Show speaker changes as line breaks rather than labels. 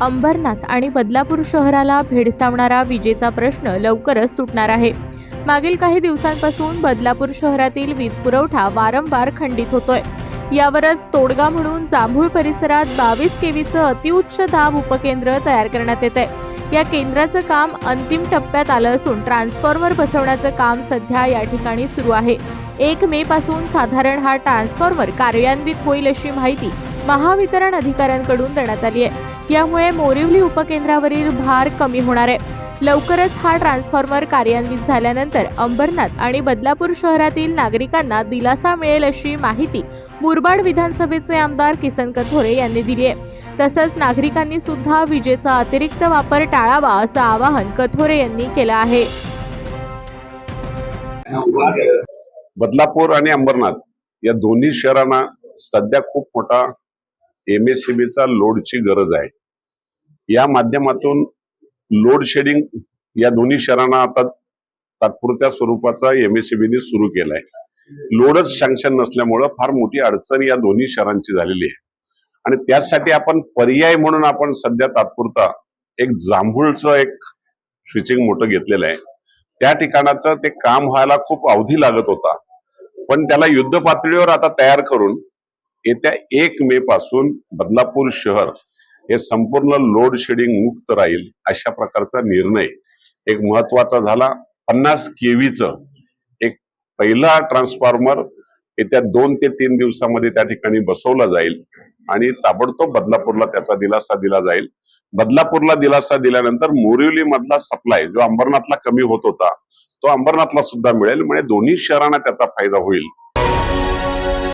अंबरनाथ आणि बदलापूर शहराला भेडसावणारा विजेचा प्रश्न लवकरच सुटणार आहे. मागील काही दिवसांपासून बदलापूर शहरातील वीज पुरवठा वारंवार खंडित होतोय. यावरच तोडगा म्हणून जांभूळ परिसरात बावीस केवीचं अतिउच्च दाब उपकेंद्र तयार करण्यात येत आहे या केंद्राचं काम अंतिम टप्प्यात आलं असून ट्रान्सफॉर्मर बसवण्याचं काम सध्या या ठिकाणी सुरू आहे. एक मे पासून साधारण हा ट्रान्सफॉर्मर कार्यान्वित होईल अशी माहिती महावितरण अधिकाऱ्यांकडून देण्यात आली आहे. यामुळे मोरिवली उपकेंद्रावरील भार कमी होणार आहे. लवकरच हा ट्रान्सफॉर्मर कार्यान्वित झाल्यानंतर अंबरनाथ आणि बदलापूर शहरातील नागरिकांना दिलासा मिळेल अशी माहिती मुरबाड विधानसभेचे आमदार किसन कथोरे यांनी दिली आहे. तसंच नागरिकांनी सुद्धा विजेचा अतिरिक्त वापर टाळावा असं आवाहन कथोरे यांनी केलं आहे.
बदलापूर आणि अंबरनाथ या दोन्ही शहरांना सध्या खूप मोठा एम एस सी लोडची गरज आहे. या माध्यमातून लोड शेडिंग या दोन्ही शहरांना आता तात्पुरत्या स्वरूपाचा एम एस सुरू केलाय. लोडच सँक्शन नसल्यामुळं फार मोठी अडचण या दोन्ही शहरांची झालेली आहे. आणि त्यासाठी आपण पर्याय म्हणून आपण सध्या तात्पुरता एक जांभूळचं एक स्विचिंग मोठं घेतलेलं आहे. त्या ठिकाणाचं ते काम व्हायला खूप अवधी लागत होता. पण त्याला युद्ध पातळीवर आता तयार करून येत्या एक मे पासून बदलापूर शहर हे संपूर्ण लोड शेडिंग मुक्त राहील अशा प्रकारचा निर्णय एक महत्त्वाचा झाला. पन्नास केवीचं एक पहिला ट्रान्सफॉर्मर येत्या दोन ते तीन दिवसामध्ये त्या ठिकाणी बसवला जाईल आणि ताबडतोब बदलापूरला त्याचा दिलासा दिला जाईल. बदलापूरला दिलासा दिल्यानंतर मोरिवली मधला सप्लाय जो अंबरनाथला कमी होत होता तो अंबरनाथला सुद्धा मिळेल. म्हणजे दोन्ही शहरांना त्याचा फायदा होईल.